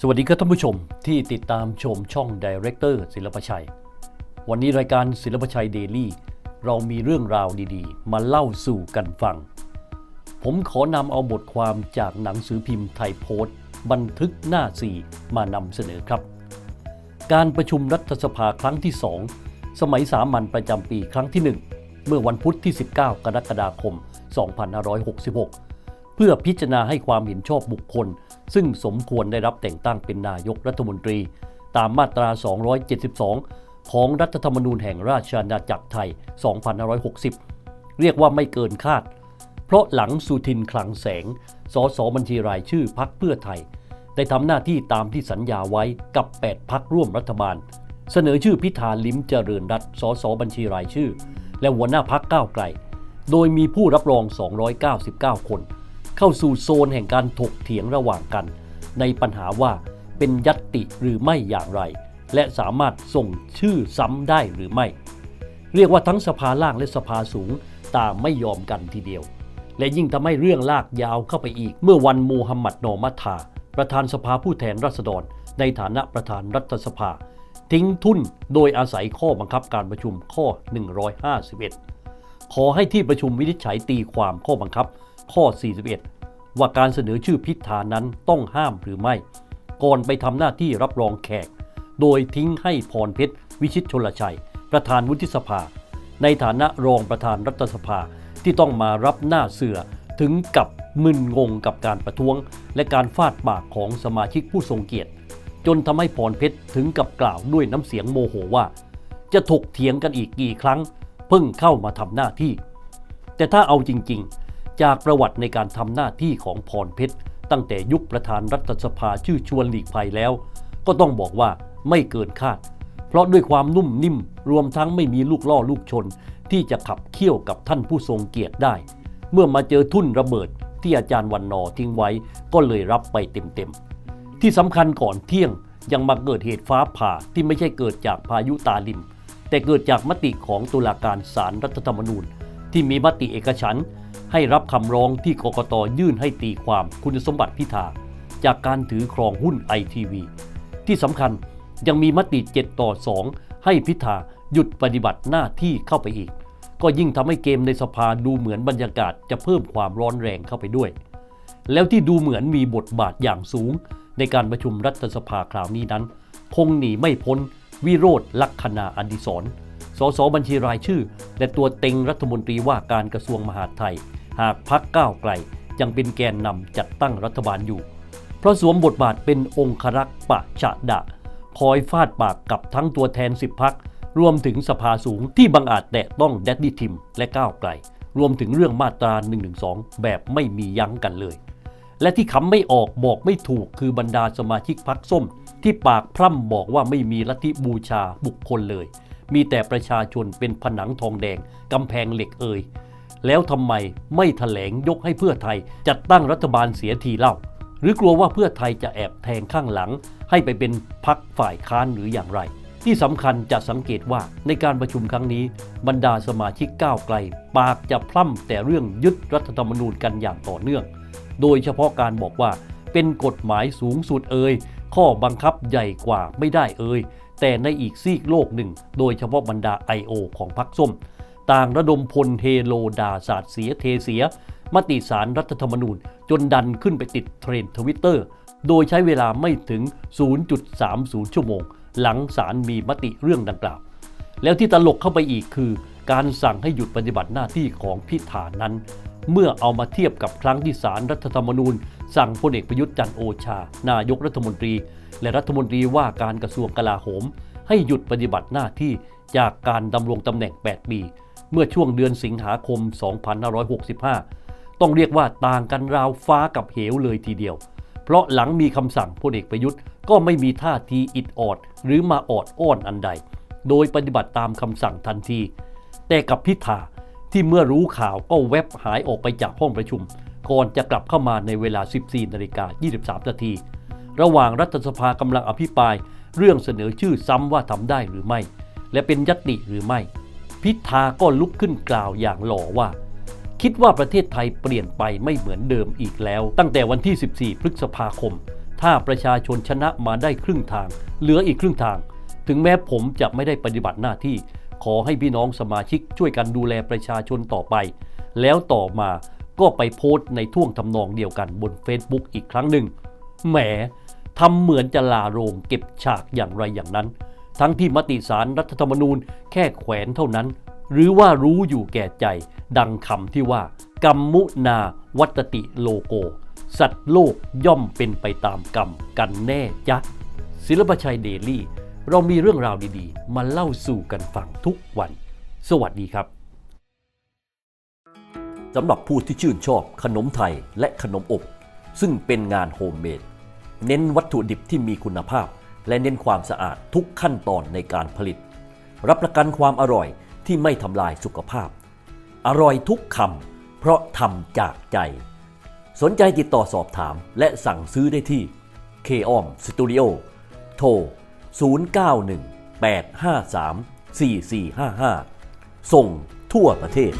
สวัสดีครับท่านผู้ชมที่ติดตามชมช่องดีเรคเตอร์ศิลปชัย วันนี้รายการศิลปชัยเดลี่เรามีเรื่องราวดีๆ มาเล่าสู่กันฟัง ผมขอนำเอาบทความจากหนังสือพิมพ์ไทยโพสต์ บันทึกหน้าสี่มานำเสนอครับ การประชุมรัฐสภาครั้งที่ 2 สมัยสามัญประจำปีครั้งที่ 1 เมื่อวันพุธที่ 19 กรกฎาคม 2566 เพื่อพิจารณาให้ความเห็นชอบบุคคล ซึ่งสมควรได้รับแต่งตั้งเป็นนายกรัฐมนตรี ตามมาตรา 272 ของรัฐธรรมนูญแห่งราชอาณาจักรไทย 2560 เรียกว่าไม่เกินคาด เพราะหลังสุทินคลังแสง สสบัญชีรายชื่อพักเพื่อไทย ได้ทำหน้าที่ตามที่สัญญาไว้กับ 8 พักร่วมรัฐบาล เสนอชื่อพิธาลิ้มเจริญรัตสสบัญชีรายชื่อ และหัวหน้าพักก้าวไกล โดยมีผู้รับรอง 299 คน เข้าสู่โซนแห่งการถกเถียงระหว่างกัน ในปัญหาว่าเป็นยัตติหรือไม่อย่างไร และสามารถส่งชื่อซ้ำได้หรือไม่ เรียกว่าทั้งสภาล่างและสภาสูงต่างไม่ยอมกันทีเดียว และยิ่งทำให้เรื่องลากยาวเข้าไปอีก เมื่อวันมูฮัมหมัดนอมัทา ประธานสภาผู้แทนราษฎร ในฐานะประธานรัฐสภา ทิ้งทุนโดยอาศัยข้อบังคับการประชุมข้อ 151 ขอให้ที่ประชุมวินิจฉัยตีความข้อบังคับ ข้อ 41 ว่าการเสนอชื่อพิธานั้นต้องห้ามหรือไม่ ก่อนไปทำหน้าที่รับรองแขก โดยทิ้งให้พรเพชร วิชิตชลชัย ประธานวุฒิสภา ในฐานะรองประธานรัฐสภาที่ต้องมารับหน้าเสือถึงกับมึนงงกับการประท้วง และการฟาดปากของสมาชิกผู้ทรงเกียรติ จนทำให้พรเพชรถึงกับกล่าวด้วยน้ำเสียงโมโหว่า จะถกเถียงกันอีกกี่ครั้ง เพิ่งเข้ามาทำหน้าที่ แต่ถ้าเอาจริงๆ จากประวัติในการทำหน้าที่ของพรเพชร ตั้งแต่ยุคประธานรัฐสภาชื่อชวนหลีกภัยแล้ว ก็ต้องบอกว่าไม่เกินคาด เพราะด้วยความนุ่มนิ่ม รวมทั้งไม่มีลูกล่อลูกชน ที่จะขับเคี่ยวกับท่านผู้ทรงเกียรติได้ เมื่อมาเจอทุ่นระเบิดที่อาจารย์วันนอทิ้งไว้ก็เลยรับไปเต็มๆ ที่สำคัญก่อนเที่ยงยังมาเกิดเหตุฟ้าผ่าที่ไม่ใช่เกิดจากพายุตาลิม แต่เกิดจากมติของตุลาการศาลรรัฐธรรมนูญ ที่มีมติเอกฉันท์ ให้รับคำร้องที่กกตยื่นให้ตีความคุณสมบัติพิธา จากการถือครองหุ้นไอทีวีที่สำคัญยังมีมติ 7 ต่อ 2 ให้พิธาหยุดปฏิบัติหน้าที่เข้าไปอีก ก็ยิ่งทำให้เกมในสภาดูเหมือนบรรยากาศจะเพิ่มความร้อนแรงเข้าไปด้วย แล้วที่ดูเหมือนมีบทบาทอย่างสูง ในการประชุมรัฐสภาคราวนี้นั้น คงหนีไม่พ้น วิโรธลักษณาอดิศรสสบัญชีรายชื่อ และตัวเต็งรัฐมนตรีว่าการกระทรวงมหาดไทย หากพักก้าวไกลยังเป็นแกนนำจัดตั้งรัฐบาลอยู่ เพราะสวมบทบาทเป็นองครักษ์ปะฉะดะ คอยฟาดปากกับทั้งตัวแทน 10 พัก รวมถึงสภาสูงที่บังอาจแตะต้องแดดดี้ทิมและก้าวไกล รวมถึงเรื่องมาตรา112แบบไม่มียั้งกันเลย และที่คำไม่ออกบอกไม่ถูกคือบรรดาสมาชิกพักส้ม ที่ปากพร่ำบอกว่าไม่มีลัทธิบูชาบุคคลเลย มีแต่ประชาชนเป็นผนังทองแดงกำแพงเหล็กเอ่ย แล้วทำไมไม่ถแถลงยกให้เพื่อไทย จัดตั้งรัฐบาลเสียทีเล่า หรือกลัวว่าเพื่อไทยจะแอบแทงข้างหลัง ให้ไปเป็นพักฝ่ายค้านหรืออย่างไร ที่สำคัญจะสังเกตว่าในการประชุมครั้งนี้ บรรดาสมาชิกก้าวไกล ปากจะพร่ำแต่เรื่องยึดรัฐธรรมนูญกันอย่างต่อเนื่อง โดยเฉพาะการบอกว่าเป็นกฎหมายสูงสุดเอ่ยข้อบังคับใหญ่กว่าไม่ได้เอ่ยแต่ในอีกซีกโลกหนึ่ง โดยเฉพาะบรรดา I.O. ของพรรคส้ม ต่างระดมพลเฮโลดาศาสตร์เสียเทเสีย มติสารรัฐธรรมนูญ จนดันขึ้นไปติดเทรนด์ทวิตเตอร์ โดยใช้เวลาไม่ถึง 0.30 ชั่วโมง หลังสารมีมติเรื่องดังกล่าว แล้วที่ตลกเข้าไปอีกคือ การสั่งให้หยุดปฏิบัติหน้าที่ของพิธานั้น เมื่อเอามาเทียบกับครั้งที่สารรัฐธรรมนูญ สั่งพลเอกประยุทธ์จันโอชา นายกรัฐมนตรี และรัฐมนตรีว่าการกระทรวงกลาโหม ให้หยุดปฏิบัติหน้าที่จากการดำรงตำแหน่ง 8 ปี เมื่อช่วงเดือนสิงหาคม 2565 ต้องเรียกว่าต่างกันราวฟ้ากับเหวเลยทีเดียว เพราะหลังมีคำสั่งพลเอกประยุทธ์ก็ไม่มีท่าทีอิดออด หรือมาออดอ้อนอันใด โดยปฏิบัติตามคำสั่งทันที แต่กับพิธาที่เมื่อรู้ข่าวก็แวบหายออกไปจากห้องประชุม ก่อนจะกลับเข้ามาในเวลา 14นาฬิกา23นาที ระหว่างรัฐสภากำลังอภิปราย เรื่องเสนอชื่อซ้ำว่าทำได้หรือไม่ และเป็นยติหรือไม่ พิธาก็ลุกขึ้นกล่าวอย่างหล่อว่า คิดว่าประเทศไทยเปลี่ยนไปไม่เหมือนเดิมอีกแล้ว ตั้งแต่วันที่ 14 พฤษภาคม ถ้าประชาชนชนะมาได้ครึ่งทาง เหลืออีกครึ่งทาง ถึงแม้ผมจะไม่ได้ปฏิบัติหน้าที่ ขอให้พี่น้องสมาชิกช่วยกันดูแลประชาชนต่อไป แล้วต่อมาก็ไปโพสต์ในท่วงทำนองเดียวกันบน Facebook อีกครั้งหนึ่งแหมทำเหมือนจะลาโรงเก็บฉากอย่างไรอย่างนั้น ทั้งที่มติสารรัฐธรรมนูญแค่แขวนเท่านั้น หรือว่ารู้อยู่แก่ใจ ดังคำที่ว่า กัมมุนาวัตติโลโก สัตว์โลกย่อมเป็นไปตามกรรมกันแน่จ๊ะศิลปชัยเดลี่ เรามีเรื่องราวดีๆ มาเล่าสู่กันฟังทุกวัน สวัสดีครับสำหรับผู้ที่ชื่นชอบขนมไทยและขนมอบ ซึ่งเป็นงานโฮมเมดเน้นวัตถุดิบที่มีคุณภาพ และเน้นความสะอาดทุกขั้นตอนในการผลิต รับประกันความอร่อยที่ไม่ทำลายสุขภาพ อร่อยทุกคำเพราะทำจากใจ สนใจติดต่อสอบถามและสั่งซื้อได้ที่ k o m Studio โทร 091 853 4455 ส่งทั่วประเทศ